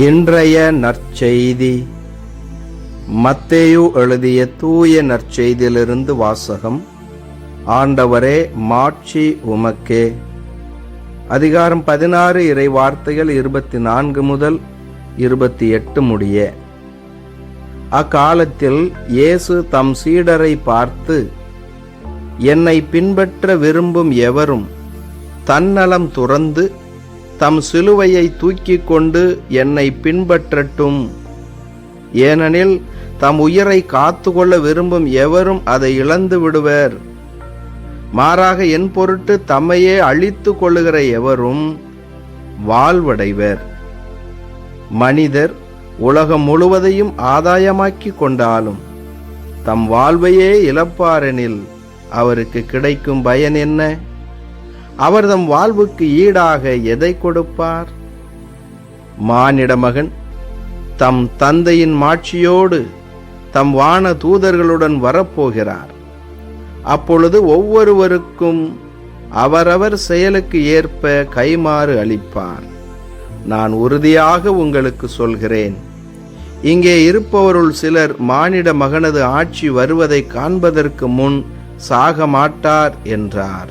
இன்றைய நற்செய்தி. மத்தேயு எழுதிய தூய நற்செய்தியிலிருந்து வாசகம். ஆண்டவரே மாட்சி உமக்கே. அதிகாரம் பதினாறு இறை வார்த்தைகள் இருபத்தி நான்கு முதல் இருபத்தி எட்டு முடிய. அக்காலத்தில் இயேசு தம் சீடரை பார்த்து என்னை பின்பற்ற விரும்பும் எவரும் தன்னலம் துறந்து தம் சிலுவையை தூக்கி கொண்டு என்னை பின்பற்றட்டும். ஏனெனில் தம் உயிரை காத்துக்கொள்ள விரும்பும் எவரும் அதை இழந்து விடுவர். மாறாக என் பொருட்டு தம்மையே அழித்து கொள்ளுகிற எவரும் வாழ்வடைவர். மனிதர் உலகம் முழுவதையும் ஆதாயமாக்கி கொண்டாலும் தம் வாழ்வையே இழப்பாரெனில் அவருக்கு கிடைக்கும் பயன் என்ன? அவர் தம் வாழ்வுக்கு ஈடாக எதை கொடுப்பார்? மானிட மகன் தம் தந்தையின் மாட்சியோடு தம் வான தூதர்களுடன் வரப்போகிறார். அப்பொழுது ஒவ்வொருவருக்கும் அவரவர் செயலுக்கு ஏற்ப கைமாறு அளிப்பார் நான் உறுதியாக உங்களுக்கு சொல்கிறேன். இங்கே இருப்பவருள் சிலர் மானிட மகனது ஆட்சி வருவதை காண்பதற்கு முன் சாக மாட்டார் என்றார்.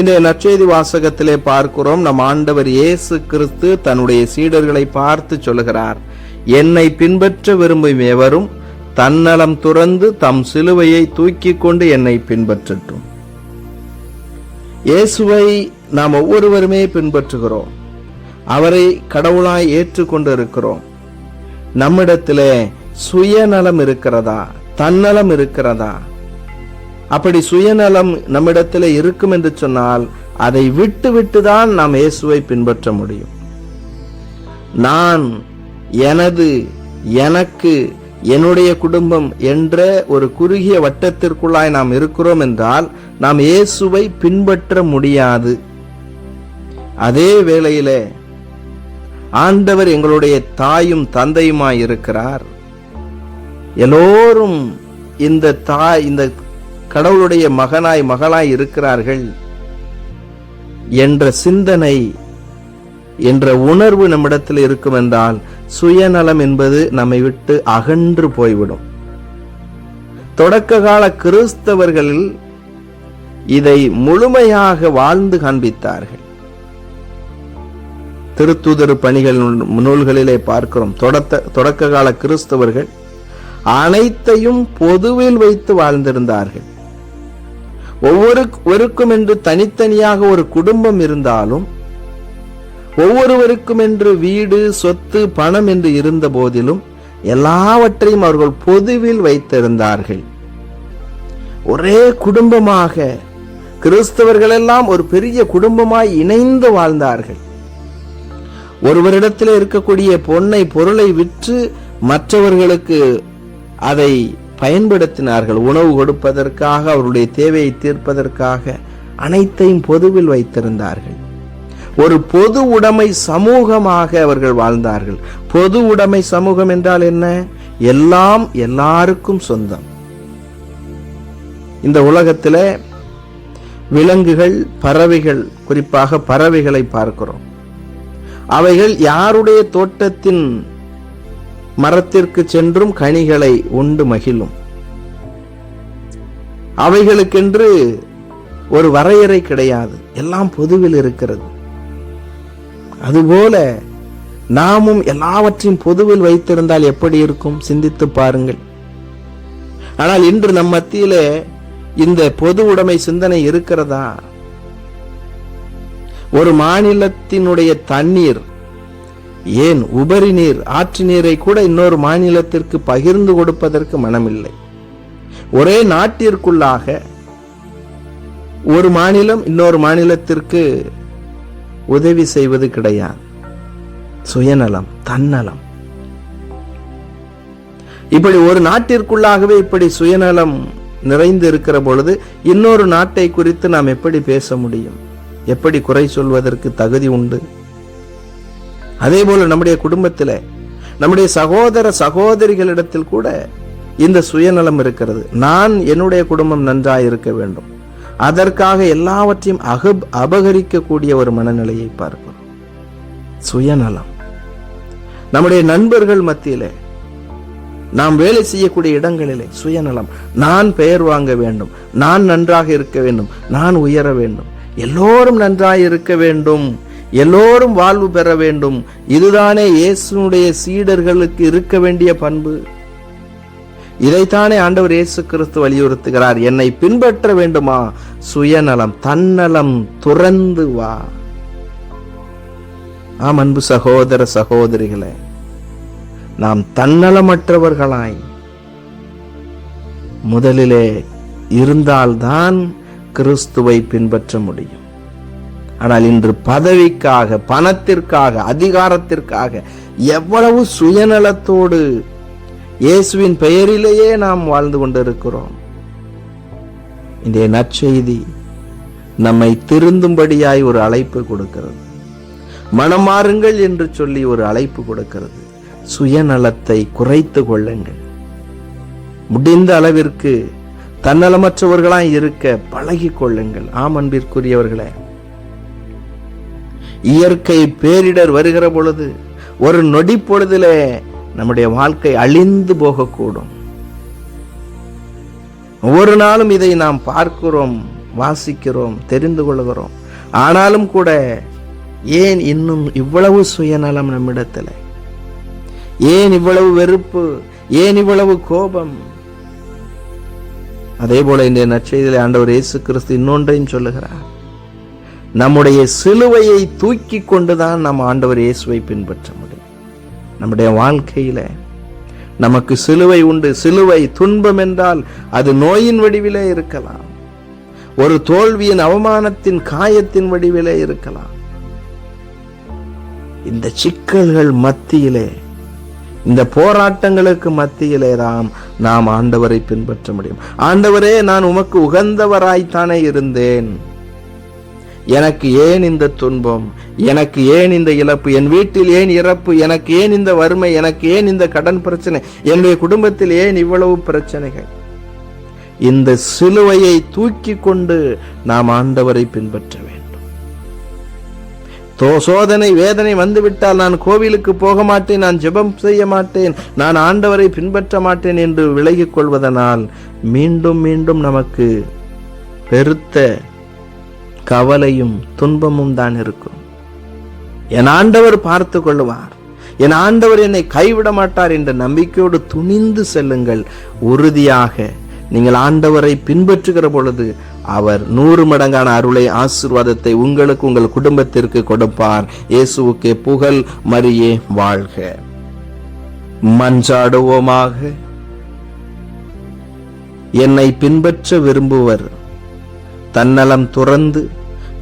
இந்த நற்செய்தி வாசகத்திலே பார்க்கிறோம். நம் ஆண்டவர் இயேசு கிறிஸ்து தன்னுடைய சீடர்களை பார்த்து சொல்கிறார் என்னை பின்பற்ற விரும்பும் எவரும் தன்னலம் துறந்து தம் சிலுவையை தூக்கி கொண்டு என்னை பின்பற்றட்டும். இயேசுவை நாம் ஒவ்வொருவருமே பின்பற்றுகிறோம். அவரை கடவுளாய் ஏற்றுக்கொண்டு இருக்கிறோம் நம்மிடத்திலே சுயநலம் இருக்கிறதா? தன்னலம் இருக்கிறதா? அப்படி சுயநலம் நம்மிடத்தில் இருக்கும் என்று சொன்னால் அதை விட்டு விட்டு தான் நாம் இயேசுவை பின்பற்ற முடியும். நான் எனது எனக்கு என்னுடைய குடும்பம் என்ற ஒரு குறுகிய வட்டத்திற்குள்ளாய் நாம் இருக்கிறோம் என்றால் நாம் இயேசுவை பின்பற்ற முடியாது. அதே வேளையில ஆண்டவர் எங்களுடைய தாயும் தந்தையுமாய் இருக்கிறார். எல்லோரும் இந்த தாய் இந்த கடவுளுடைய மகனாய் மகளாய் இருக்கிறார்கள் என்ற சிந்தனை என்ற உணர்வு நம்மிடத்தில் இருக்கும் என்றால் சுயநலம் என்பது நம்மை விட்டு அகன்று போய்விடும். தொடக்க கால கிறிஸ்தவர்களில் இதை முழுமையாக வாழ்ந்து காண்பித்தார்கள். திருத்துதர் பணிகள் நூல்களிலே பார்க்கிறோம். தொடக்க தொடக்க கால கிறிஸ்தவர்கள் அனைத்தையும் பொதுவில் வைத்து வாழ்ந்திருந்தார்கள். ஒவ்வொருவருக்கும் என்று தனித்தனியாக ஒரு குடும்பம் இருந்தாலும் ஒவ்வொருவருக்கும் என்று வீடு சொத்து பணம் என்று இருந்த போதிலும் எல்லாவற்றையும் அவர்கள் பொதுவில் வைத்திருந்தார்கள். ஒரே குடும்பமாக கிறிஸ்தவர்கள் எல்லாம் ஒரு பெரிய குடும்பமாய் இணைந்து வாழ்ந்தார்கள். ஒருவரிடத்தில் இருக்கக்கூடிய பொன்னை பொருளை விற்று மற்றவர்களுக்கு அதை பயன்படுத்தினார்கள். உணவு கொடுப்பதற்காக அவருடைய தேவையை தீர்ப்பதற்காக அனைத்தையும் பொதுவில் வைத்திருந்தார்கள். ஒரு பொது உடைமை சமூகமாக அவர்கள் வாழ்ந்தார்கள். பொது உடைமை சமூகம் என்றால் என்ன? எல்லாம் எல்லாருக்கும் சொந்தம். இந்த உலகத்தில் விலங்குகள் பறவைகள் குறிப்பாக பறவைகளை பார்க்கிறோம். அவைகள் யாருடைய தோட்டத்தின் மரத்திற்கு சென்றும் கனிகளை உண்டு மகிழும். அவைகளுக்கென்று ஒரு வரையறை கிடையாது. எல்லாம் பொதுவில் இருக்கிறது. அதுபோல நாமும் எல்லாவற்றையும் பொதுவில் வைத்திருந்தால் எப்படி இருக்கும்? சிந்தித்து பாருங்கள். ஆனால் இன்று நம் மத்தியில இந்த பொது உடைமை சிந்தனை இருக்கிறதா? ஒரு மாநிலத்தினுடைய தண்ணீர் ஏன் உபரி நீர் ஆற்று நீரை கூட இன்னொரு மாநிலத்திற்கு பகிர்ந்து கொடுப்பதற்கு மனமில்லை. ஒரே நாட்டிற்குள்ளாக ஒரு மாநிலம் இன்னொரு மாநிலத்திற்கு உதவி செய்வது கிடையாது. சுயநலம் தன்னலம். இப்படி ஒரு நாட்டிற்குள்ளாகவே இப்படி சுயநலம் நிறைந்து இருக்கிற பொழுது இன்னொரு நாட்டை குறித்து நாம் எப்படி பேச முடியும்? எப்படி குறை சொல்வதற்கு தகுதி உண்டு? அதே போல நம்முடைய குடும்பத்தில் நம்முடைய சகோதர சகோதரிகளிடத்தில் கூட இந்த சுயநலம் இருக்கிறது. நான் என்னுடைய குடும்பம் நன்றாக இருக்க வேண்டும். அதற்காக எல்லாவற்றையும் அகப் அபகரிக்கக்கூடிய ஒரு மனநிலையை பார்க்கிறோம் சுயநலம். நம்முடைய நண்பர்கள் மத்தியிலே நாம் வேலை செய்யக்கூடிய இடங்களிலே சுயநலம். நான் பெயர் வாங்க வேண்டும். நான் நன்றாக இருக்க வேண்டும். நான் உயர வேண்டும். எல்லோரும் நன்றாக இருக்க வேண்டும். எல்லோரும் வாழ்வு பெற வேண்டும். இதுதானே இயேசுனுடைய சீடர்களுக்கு இருக்க வேண்டிய பண்பு. இதைத்தானே ஆண்டவர் இயேசு கிறிஸ்து வலியுறுத்துகிறார். என்னை பின்பற்ற வேண்டுமா? சுயநலம் தன்னலம் துறந்து வா. ஆம் அன்பு சகோதர சகோதரிகளே நாம் தன்னலமற்றவர்களாய் முதலிலே இருந்தால்தான் கிறிஸ்துவை பின்பற்ற முடியும். ஆனால் இன்று பதவிக்காக பணத்திற்காக அதிகாரத்திற்காக எவ்வளவு சுயநலத்தோடு இயேசுவின் பெயரிலேயே நாம் வாழ்ந்து கொண்டிருக்கிறோம். இந்த நற்செய்தி நம்மை திருந்தும்படியாய் ஒரு அழைப்பு கொடுக்கிறது. மனமாறுங்கள் என்று சொல்லி ஒரு அழைப்பு கொடுக்கிறது. சுயநலத்தை குறைத்து கொள்ளுங்கள். முடிந்த அளவிற்கு தன்னலமற்றவர்களாய் இருக்க பழகி கொள்ளுங்கள். ஆம் அன்பிற்குரியவர்களே இயற்கை பேரிடர் வருகிற பொழுது ஒரு நொடி பொழுதிலே நம்முடைய வாழ்க்கை அழிந்து போகக்கூடும். ஒவ்வொரு நாளும் இதை நாம் பார்க்கிறோம் வாசிக்கிறோம் தெரிந்து கொள்கிறோம். ஆனாலும் கூட ஏன் இன்னும் இவ்வளவு சுயநலம் நம்மிடத்தில்? ஏன் இவ்வளவு வெறுப்பு? ஏன் இவ்வளவு கோபம்? அதே போல இந்த நற்செய்தியில் ஆண்டவர் இயேசு கிறிஸ்து இன்னொன்றையும் சொல்லுகிறார். நம்முடைய சிலுவையை தூக்கி கொண்டு தான் நம் ஆண்டவர் இயேசுவை பின்பற்ற முடியும். நம்முடைய வாழ்க்கையில் நமக்கு சிலுவை உண்டு. சிலுவை துன்பம் என்றால் அது நோயின் வடிவிலே இருக்கலாம். ஒரு தோல்வியின் அவமானத்தின் காயத்தின் வடிவிலே இருக்கலாம். இந்த சிக்கல்கள் மத்தியிலே இந்த போராட்டங்களுக்கு மத்தியிலே தான் நாம் ஆண்டவரை பின்பற்ற முடியும். ஆண்டவரே நான் உமக்கு உகந்தவராய்த்தானே இருந்தேன். எனக்கு ஏன் இந்த துன்பம்? எனக்கு ஏன் இந்த இழப்பு? என் வீட்டில் ஏன் இறப்பு? எனக்கு ஏன் இந்த வறுமை? எனக்கு ஏன் இந்த கடன் பிரச்சனை? என்னுடைய குடும்பத்தில் ஏன் இவ்வளவு பிரச்சனைகள்? இந்த சிலுவையை தூக்கி கொண்டு நாம் ஆண்டவரை பின்பற்ற வேண்டும். தோ சோதனை வேதனை வந்துவிட்டால் நான் கோவிலுக்கு போக மாட்டேன் நான் ஜெபம் செய்ய மாட்டேன் நான் ஆண்டவரை பின்பற்ற மாட்டேன் என்று விலகிக் கொள்வதனால் மீண்டும் மீண்டும் நமக்கு பெருத்த கவலையும் துன்பமும் தான் இருக்கும். என் ஆண்டவர் பார்த்து கொள்வார் என் ஆண்டவர் என்னை கைவிட மாட்டார் என்ற நம்பிக்கையோடு துணிந்து செல்லுங்கள். உறுதியாக நீங்கள் ஆண்டவரை பின்பற்றுகிற பொழுது அவர் நூறு மடங்கான அருளை ஆசிர்வாதத்தை உங்களுக்கு உங்கள் குடும்பத்திற்கு கொடுப்பார். இயேசுவுக்கே புகழ் மரியே வாழ்க. மஞ்சாடுவோமாக என்னை பின்பற்ற விரும்புவர் தன்னலம் துறந்து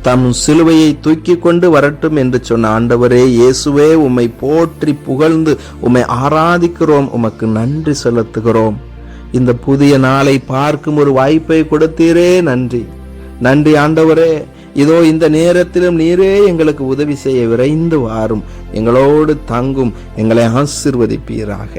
தம் சிலுவையை தூக்கி கொண்டு வரட்டும் என்று சொன்ன ஆண்டவரே இயேசுவே உம்மை போற்றி புகழ்ந்து உம்மை ஆராதிக்கிறோம் உமக்கு நன்றி செலுத்துகிறோம். இந்த புதிய நாளை பார்க்கும் ஒரு வாய்ப்பை கொடுத்தீரே நன்றி. நன்றி ஆண்டவரே இதோ இந்த நேரத்திலும் நீரே எங்களுக்கு உதவி செய்ய விரைந்து வாரும். எங்களோடு தங்கும் எங்களை ஆசிர்வதிப்பீராக.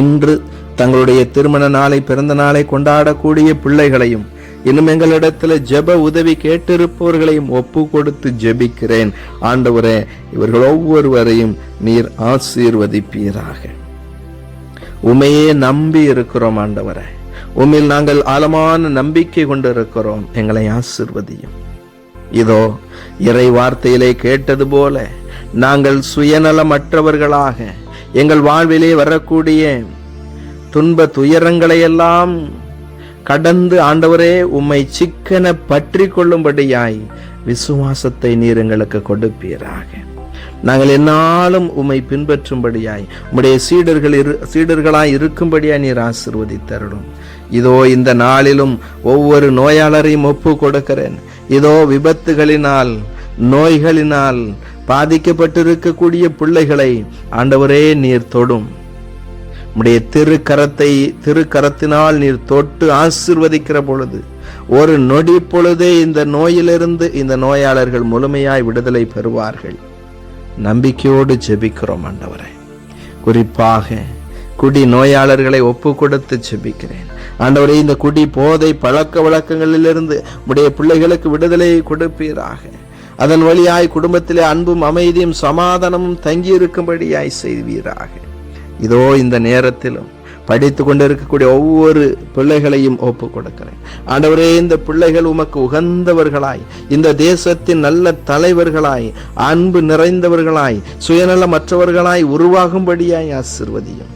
இன்று தங்களுடைய திருமண நாளை பிறந்த நாளை கொண்டாடக்கூடிய பிள்ளைகளையும் இன்னும் எங்களிடத்துல ஜெப உதவி கேட்டிருப்பவர்களையும் ஒப்பு கொடுத்து ஜெபிக்கிறேன். ஆண்டவரே இவர்கள் ஒவ்வொருவரையும் நீர் ஆசீர்வதிப்பீராக. உமையே நம்பி இருக்கிறோம் ஆண்டவரே. உம்மில் நாங்கள் ஆழமான நம்பிக்கை கொண்டு இருக்கிறோம் எங்களை ஆசிர்வதியும். இதோ இறை வார்த்தையிலே கேட்டது போல நாங்கள் சுயநலமற்றவர்களாக எங்கள் வாழ்விலே வரக்கூடிய துன்ப துயரங்களை எல்லாம் கடந்து ஆண்டவரே உம்மை சிக்கன பற்றி கொள்ளும்படியாய் விசுவாசத்தை நீர் எங்களுக்கு கொடுப்பீராக. நாங்கள் என்னாலும் உம்மை பின்பற்றும்படியாய் உம்முடைய சீடர்கள் இரு சீடர்களாய் இருக்கும்படியாய் நீர் ஆசிர்வதித்தருளும். இதோ இந்த நாளிலும் ஒவ்வொரு நோயாளரையும் ஒப்பு கொடுக்கிறேன் இதோ விபத்துகளினால் நோய்களினால் பாதிக்கப்பட்டிருக்கக்கூடிய பிள்ளைகளை ஆண்டவரே நீர் தொடும். உம்முடைய திருக்கரத்தை திருக்கரத்தினால் நீர் தொட்டு ஆசிர்வதிக்கிற பொழுது ஒரு நொடி பொழுதே இந்த நோயிலிருந்து இந்த நோயாளர்கள் முழுமையாய் விடுதலை பெறுவார்கள். நம்பிக்கையோடு ஜெபிக்கிறோம் ஆண்டவரே. குறிப்பாக குடி நோயாளர்களை ஒப்பு கொடுத்து ஜெபிக்கிறேன். ஆண்டவரே இந்த குடி போதை பழக்க வழக்கங்களிலிருந்து உடைய பிள்ளைகளுக்கு விடுதலையை கொடுப்பீராக. அதன் வழியாய் குடும்பத்திலே அன்பும் அமைதியும் சமாதானமும் தங்கியிருக்கும்படியாய் செய்வீராக. இதோ இந்த நேரத்திலும் படித்து கொண்டிருக்கக்கூடிய ஒவ்வொரு பிள்ளைகளையும் ஒப்பு கொடுக்கிறேன். ஆண்டவரே இந்த பிள்ளைகள் உமக்கு உகந்தவர்களாய் இந்த தேசத்தின் நல்ல தலைவர்களாய் அன்பு நிறைந்தவர்களாய் சுயநலமற்றவர்களாய் உருவாகும்படியாய் ஆசிர்வதியும்.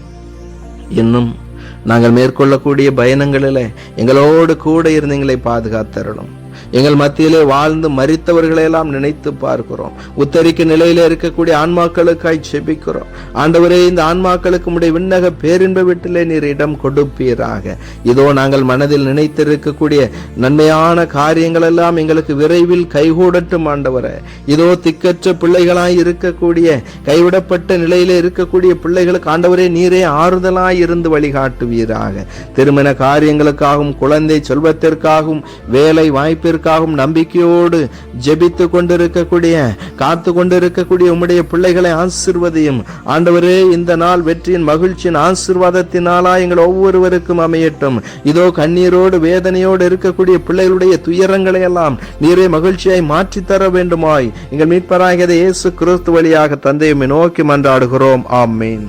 இன்னும் நாங்கள் மேற்கொள்ளக்கூடிய பயணங்களில் எங்களோடு கூட இருந்து எங்களை பாதுகாத்தரணும் எங்கள் மத்தியிலே வாழ்ந்து மறித்தவர்களையெல்லாம் நினைத்து பார்க்கிறோம். உத்தரிக்க நிலையில இருக்கக்கூடிய ஆன்மாக்களுக்காய் செபிக்கிறோம். ஆண்டவரே இந்த ஆன்மாக்களுக்கு உடைய விண்ணக பேரின்ப வீட்டிலே நீர் இடம் கொடுப்பீராக. இதோ நாங்கள் மனதில் நினைத்திருக்கக்கூடிய நன்மையான காரியங்கள் எல்லாம் எங்களுக்கு விரைவில் கைகூடட்டும் ஆண்டவரே. இதோ திக்கற்ற பிள்ளைகளாய் இருக்கக்கூடிய கைவிடப்பட்ட நிலையில இருக்கக்கூடிய பிள்ளைகளுக்கு ஆண்டவரே நீரே ஆறுதலாய் இருந்து வழிகாட்டுவீராக. திருமண காரியங்களுக்காகவும் குழந்தை செல்வத்திற்காகவும் வேலை வாய்ப்பிற்கு வாய்ப்பிற்காகவும் நம்பிக்கையோடு ஜெபித்து கொண்டிருக்கக்கூடிய காத்து கொண்டிருக்கக்கூடிய உம்முடைய பிள்ளைகளை ஆசிர்வதையும். ஆண்டவரே இந்த நாள் வெற்றியின் மகிழ்ச்சியின் ஆசிர்வாதத்தினாலா எங்கள் ஒவ்வொருவருக்கும் அமையட்டும். இதோ கண்ணீரோடு வேதனையோடு இருக்கக்கூடிய பிள்ளைகளுடைய துயரங்களை எல்லாம் நீரே மகிழ்ச்சியாய் மாற்றித் தர வேண்டுமாய். எங்கள் மீட்பராகியதை இயேசு கிறிஸ்து வழியாக தந்தையுமே நோக்கி மன்றாடுகிறோம். ஆமீன்.